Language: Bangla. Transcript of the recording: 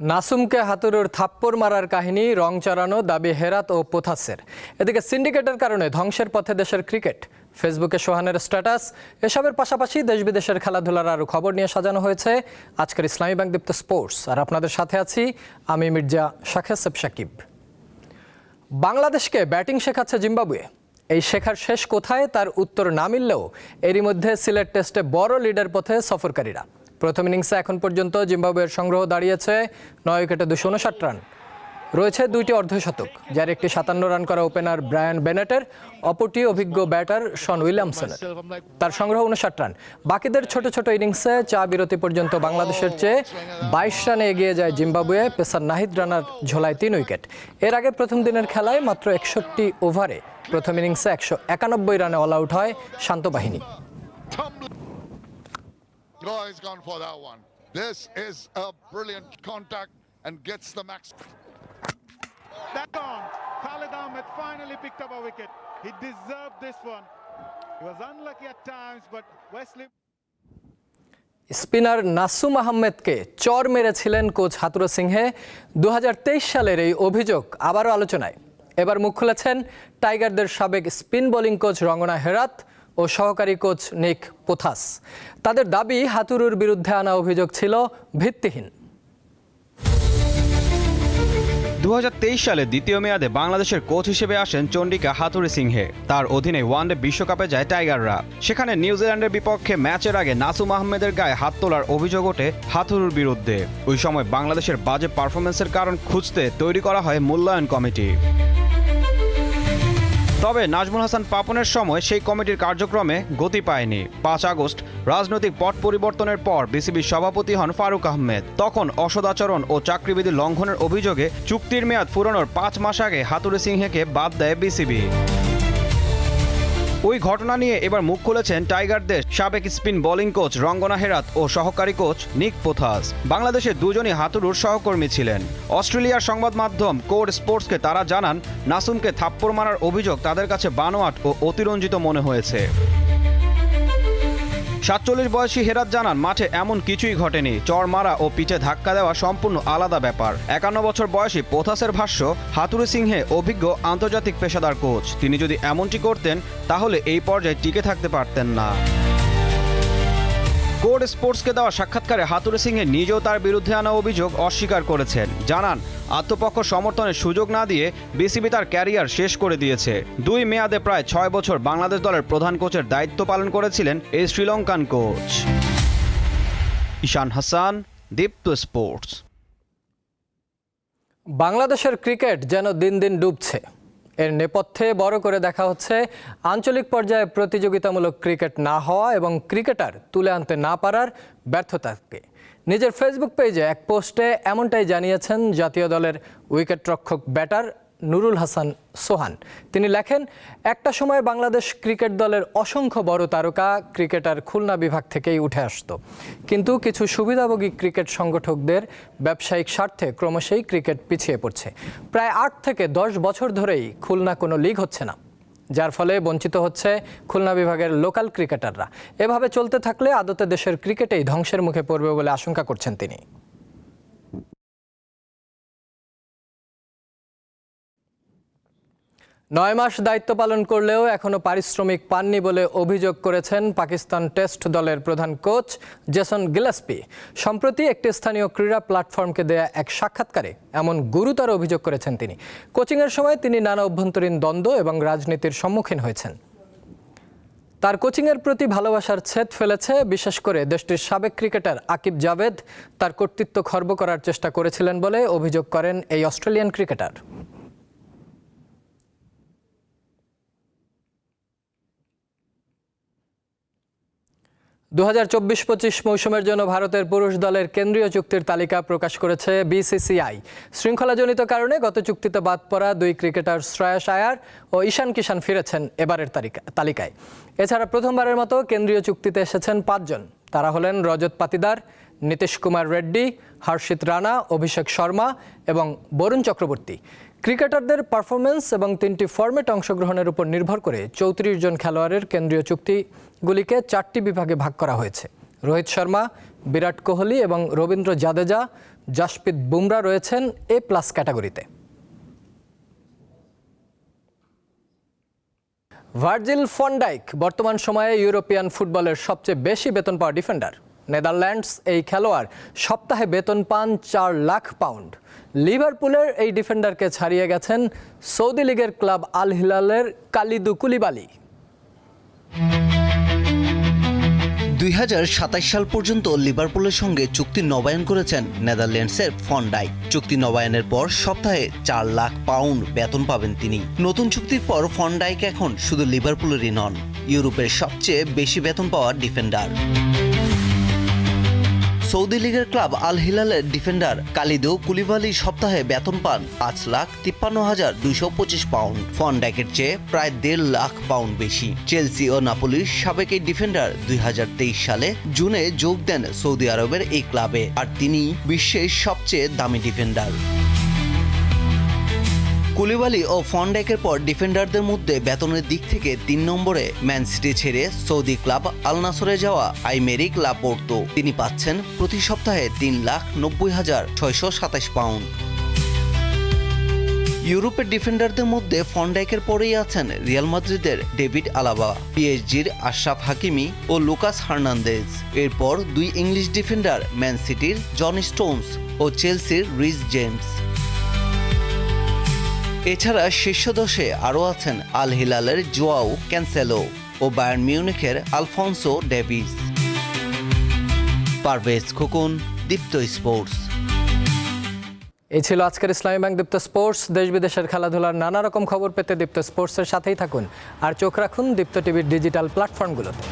নাসুমকে হাতুড়ুর থাপ্পড় মারার কাহিনী, রং চড়ানো, দাবি হেরাত ও পোথাসের। এদিকে সিন্ডিকেটের কারণে ধ্বংসের পথে দেশের ক্রিকেট। ফেসবুকে সোহানের স্ট্যাটাস, এসবের পাশাপাশি দেশ বিদেশের খেলাধুলার আরও খবর নিয়ে সাজানো হয়েছে আজকের ইসলামী ব্যাংক দীপ্ত স্পোর্টস। আর আপনাদের সাথে আছি আমি মির্জা শাখেসেব সাকিব। বাংলাদেশকে ব্যাটিং শেখাচ্ছে জিম্বাবুয়ে। এই শেখার শেষ কোথায় তার উত্তর না মিললেও এরই মধ্যে সিলেট টেস্টে বড় লিডার পথে সফরকারীরা। প্রথম ইনিংসে এখন পর্যন্ত জিম্বাবুয়ের সংগ্রহ দাঁড়িয়েছে নয় উইকেটে দুশো উনষাট রান। রয়েছে দুইটি অর্ধশতক, যার একটি সাতান্ন রান করা ওপেনার ব্রায়ান বেনেটের, অপরটি অভিজ্ঞ ব্যাটার শন উইলিয়ামসনের। তার সংগ্রহ উনষাট রান। বাকিদের ছোট ছোট ইনিংসে চা বিরতি পর্যন্ত বাংলাদেশের চেয়ে বাইশ রানে এগিয়ে যায় জিম্বাবুয়ে পেসার নাহিদ রানার ঝোলায় তিন উইকেট। এর আগে প্রথম দিনের খেলায় মাত্র একষট্টি ওভারে প্রথম ইনিংসে একশো একানব্বই রানে অল আউট হয় শান্ত বাহিনী। Oh, he's gone for that one. This is a brilliant contact and gets the max. That on. Khalid Ahmed finally picked up a wicket. He deserved this one. He was unlucky at times, but Wesley. Spinner Nasum আহমেদকে চর মেরেছিলেন কোচ হাতুরো সিংহে দু হাজার তেইশ সালের এই অভিযোগ আবারও আলোচনায় এবার মুখ খুলেছেন টাইগারদের সাবেক spin bowling coach Rangana Herath ও সহকারী কোচ নিক পোথাস। তাদের দাবি, হাতুরুর বিরুদ্ধে আনা অভিযোগ ছিল ভিত্তিহীন। দুই হাজার তেইশ সালে দ্বিতীয় মেয়াদে বাংলাদেশের কোচ হিসেবে আসেন চন্ডিকা হাতুরি সিংহে। তার অধীনে ওয়ানডে বিশ্বকাপে যায় টাইগাররা। সেখানে নিউজিল্যান্ডের বিপক্ষে ম্যাচের আগে নাসুম আহমেদের গায়ে হাত তোলার অভিযোগ ওঠে হাতুরুর বিরুদ্ধে। ওই সময় বাংলাদেশের বাজে পারফরমেন্সের কারণ খুঁজতে তৈরি করা হয় মূল্যায়ন কমিটি। তবে নাজমুল হাসান পাপনের সময় সেই কমিটির কার্যক্রমে গতি পায়নি। পাঁচ আগস্ট, রাজনৈতিক পট পরিবর্তনের পর বিসিবির সভাপতি হন ফারুক আহমেদ। তখন অসদাচরণ ও চাকরিবিধি লঙ্ঘনের অভিযোগে চুক্তির মেয়াদ ফুরানোর পাঁচ মাস আগে হাতুড়ি সিংহেকে বাদ দেয় বিসিবি। ওই ঘটনা নিয়ে এবার মুখ খুলেছেন টাইগারদের সাবেক spin bowling coach Rangana Herath ও সহকারী কোচ নিক পোথাস। বাংলাদেশের দুজনই হাতুড়ুর সহকর্মী ছিলেন। অস্ট্রেলিয়ার সংবাদ মাধ্যম কোর স্পোর্টসকে তারা জানান, নাসুমকে থাপ্পড় মারার অভিযোগ তাদের কাছে বানোয়াট ও অতিরঞ্জিত মনে হয়েছে। সাতচল্লিশ বয়সী হেরাত জানান, মাঠে এমন কিছুই ঘটেনি। চর মারা ও পিঠে ধাক্কা দেওয়া সম্পূর্ণ আলাদা ব্যাপার। একান্ন বছর বয়সী পোথাসের ভাষ্য হাতুরি সিংহে অভিজ্ঞ আন্তর্জাতিক পেশাদার কোচ। তিনি যদি এমনটি করতেন, তাহলে এই পর্যায়ে টিকে থাকতে পারতেন না। কোড স্পোর্টসকে দেওয়া সাক্ষাৎকারে হাতুড়ি সিংহে নিজেও তার বিরুদ্ধে আনা অভিযোগ অস্বীকার করেছেন। জানান, আত্মপক্ষ সমর্থনের সুযোগ না দিয়ে বিসিবি তার ক্যারিয়ার শেষ করে দিয়েছে। দুই মেয়াদে প্রায় ছয় বছর বাংলাদেশ দলের প্রধান কোচের দায়িত্ব পালন করেছিলেন এই Sri Lankan coach. Ishan Hasan, Deepto sports. বাংলাদেশের ক্রিকেট যেন দিন দিন ডুবছে। এর নেপথ্যে বড় করে দেখা হচ্ছে আঞ্চলিক পর্যায়ে প্রতিযোগিতামূলক ক্রিকেট না হওয়া এবং ক্রিকেটার তুলে আনতে না পারার ব্যর্থতাকে। নিজের ফেসবুক পেজে এক পোস্টে এমনটাই জানিয়েছেন জাতীয় দলের উইকেটরক্ষক ব্যাটার নুরুল হাসান সোহান। তিনি লেখেন, একটা সময় বাংলাদেশ ক্রিকেট দলের অসংখ্য বড় তারকা ক্রিকেটার খুলনা বিভাগ থেকেই উঠে আসতো। কিন্তু কিছু সুবিধাভোগী ক্রিকেট সংগঠকদের ব্যবসায়িক স্বার্থে ক্রমশই ক্রিকেট পিছিয়ে পড়ছে। প্রায় আট থেকে দশ বছর ধরেই খুলনা কোনো লিগ হচ্ছে না। যার ফলে বঞ্চিত হচ্ছে খুলনা বিভাগের লোকাল ক্রিকেটাররা। এভাবে চলতে থাকলে আদতে দেশের ক্রিকেটেই ধ্বংসের মুখে পড়বে বলে আশঙ্কা করছেন তিনি। নয় মাস দায়িত্ব পালন করলেও এখনও পারিশ্রমিক পাননি বলে অভিযোগ করেছেন পাকিস্তান টেস্ট দলের প্রধান কোচ জেসন গিলাসপি। সম্প্রতি একটি স্থানীয় ক্রীড়া প্ল্যাটফর্মকে দেয়া এক সাক্ষাৎকারে এমন গুরুতর অভিযোগ করেছেন তিনি। কোচিংয়ের সময় তিনি নানা অভ্যন্তরীণ দ্বন্দ্ব এবং রাজনীতির সম্মুখীন হয়েছেন। তার কোচিংয়ের প্রতি ভালোবাসার ছেদ ফেলেছে, বিশেষ করে দেশটির সাবেক ক্রিকেটার আকিব জাভেদ। তার কর্তৃত্ব খর্ব করার চেষ্টা করেছিলেন বলে অভিযোগ করেন এই অস্ট্রেলিয়ান ক্রিকেটার। দু হাজার চব্বিশ পঁচিশ মৌসুমের জন্য ভারতের পুরুষ দলের কেন্দ্রীয় চুক্তির তালিকা প্রকাশ করেছে বিসিসিআই। শৃঙ্খলাজনিত কারণে গত চুক্তিতে বাদ পড়া দুই ক্রিকেটার শ্রেয়াস আয়ার ও ঈশান কিষান ফিরেছেন এবারের তালিকা তালিকায়। এছাড়া প্রথমবারের মতো কেন্দ্রীয় চুক্তিতে এসেছেন পাঁচজন। তারা হলেন রজত পাতিদার, নীতিশ কুমার রেড্ডি, হর্ষিত রানা, অভিষেক শর্মা এবং বরুণ চক্রবর্তী। ক্রিকেটারদের পারফরমেন্স এবং তিনটি ফর্মেট অংশগ্রহণের উপর নির্ভর করে চৌত্রিশ জন খেলোয়াড়ের কেন্দ্রীয় চুক্তিগুলিকে চারটি বিভাগে ভাগ করা হয়েছে। রোহিত শর্মা, বিরাট কোহলি এবং রবীন্দ্র জাদেজা জাসপ্রীত বুমরা রয়েছেন এ প্লাস ক্যাটাগরিতে। ভার্জিল ফন্ডাইক বর্তমান সময়ে ইউরোপিয়ান ফুটবলের সবচেয়ে বেশি বেতন পাওয়া ডিফেন্ডার। নেদারল্যান্ডস এই খেলোয়াড় সপ্তাহে বেতন পান চার লাখ পাউন্ড। লিভারপুলের এই ডিফেন্ডারকে ছাড়িয়ে গেছেন সৌদি লীগের ক্লাব আল হিলালের কালিদু কুলিবালি। দুই হাজার সাতাশ সাল পর্যন্ত লিভারপুলের সঙ্গে চুক্তি নবায়ন করেছেন নেদারল্যান্ডসের ফন্ডাই। চুক্তি নবায়নের পর সপ্তাহে চার লাখ পাউন্ড বেতন পাবেন তিনি। নতুন চুক্তির পর ফন্ডাইক এখন শুধু লিভারপুলেরই নন, ইউরোপের সবচেয়ে বেশি বেতন পাওয়া ডিফেন্ডার। সৌদি লীগের ক্লাব আল হিলালের ডিফেন্ডার কালিদো কুলিবালি সপ্তাহে বেতন পান পাঁচ লাখ তিপ্পান্ন হাজার দুইশো পঁচিশ পাউন্ড। ফন্ডাইকের চেয়ে প্রায় দেড় লাখ পাউন্ড বেশি। চেলসি ও নাপোলির সাবেক এই ডিফেন্ডার দুই হাজার তেইশ সালে জুনে যোগ দেন সৌদি আরবের এই ক্লাবে, আর তিনি বিশ্বের সবচেয়ে দামি ডিফেন্ডার। কুলিবালি ও ফন্ডাইকের পর ডিফেন্ডারদের মধ্যে বেতনের দিক থেকে তিন নম্বরে ম্যান সিটি ছেড়ে সৌদি ক্লাব আল নাসরে যাওয়া আইমেরিক লাপোর্তো। তিনি পাচ্ছেন প্রতি সপ্তাহে তিন লাখ নব্বই হাজার ছয়শো সাতাশ পাউন্ড। ইউরোপের ডিফেন্ডারদের মধ্যে ফন্ডাইকের পরেই আছেন রিয়াল মাদ্রিদের ডেভিড আলাবা, পিএসজির আশরাফ হাকিমি ও লুকাস হার্নান্দেজ। এরপর দুই ইংলিশ ডিফেন্ডার ম্যান সিটির জন স্টোনস ও চেলসির রিস জেমস। এছাড়া শীর্ষ দশে আরও আছেন আল হিলালের জোয়াও ক্যান্সেলো ও Bayern মিউনিখের Alphonso Davies. Parvez Khokon, Deepto sports. এই ছিল আজকের ইসলামী ব্যাংক দীপ্ত স্পোর্টস। দেশ বিদেশের খেলাধুলার নানা রকম খবর পেতে দীপ্ত স্পোর্টসের সাথেই থাকুন। আর চোখ রাখুন দীপ্ত টিভির ডিজিটাল প্ল্যাটফর্মগুলোতে।